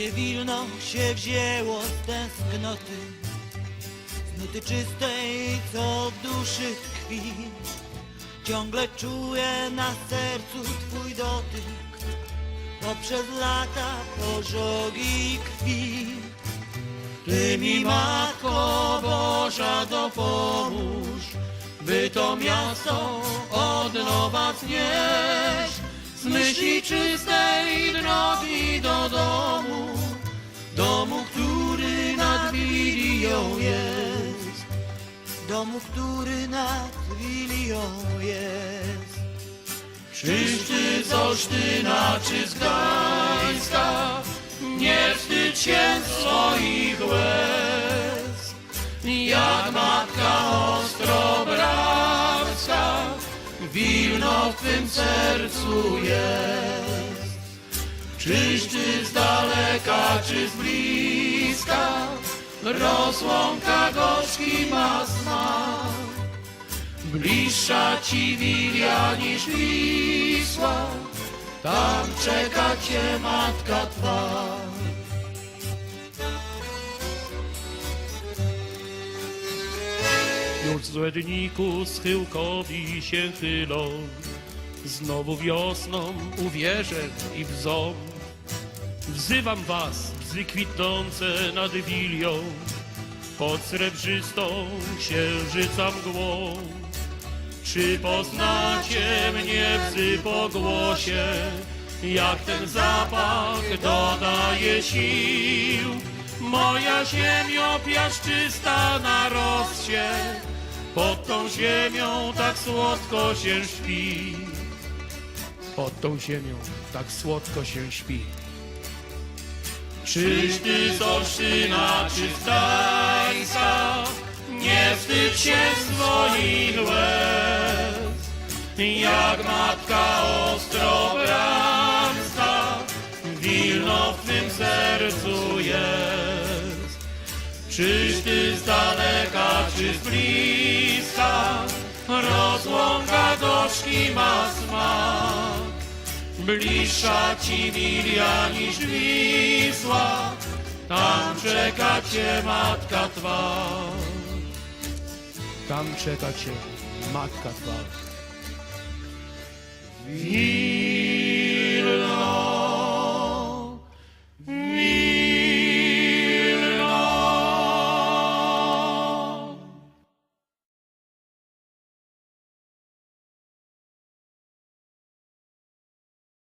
Moje wilno się wzięło z tęsknoty Z nuty czystej, co w duszy tkwi. Ciągle czuję na sercu Twój dotyk Poprzez lata pożogi krwi. Ty mi Matko Boża dopomóż By to miasto od nowa znieść. Z myśli czystej drogi do domu Domu, który nad Wilią jest. Czyż ty z Olsztyna, czy z Gdańska Nie wstydź się swoich łez. Jak matka ostrobrawska Wilno w twym sercu jest. Czyż ty z daleka, czy z bliska Rozłąka gorzki ma Bliższa ci Wilia niż Wisła, tam czeka cię matka twa. Już złedniku schyłkowi się chylą, znowu wiosną uwierzę i w. Wzywam was, bzy kwitnące nad wilią, pod srebrzystą księżyca mgłą. Czy poznacie mnie bzy po głosie, jak ten zapach dodaje sił? Moja ziemio piaszczysta na rossie, pod tą ziemią tak słodko się śpi. Pod tą ziemią tak słodko się śpi. Czyś ty z Olsztyna, czy z Gdańska, nie wstydź się swoich łez, jak matka ostrobramska, wilno w twym sercu jest. Czyś ty z daleka, czy z bliska, rozłąka gorzki ma. Bliższa ci Wilia niż Wisła, tam czeka cię matka twa. Tam czeka cię matka twa.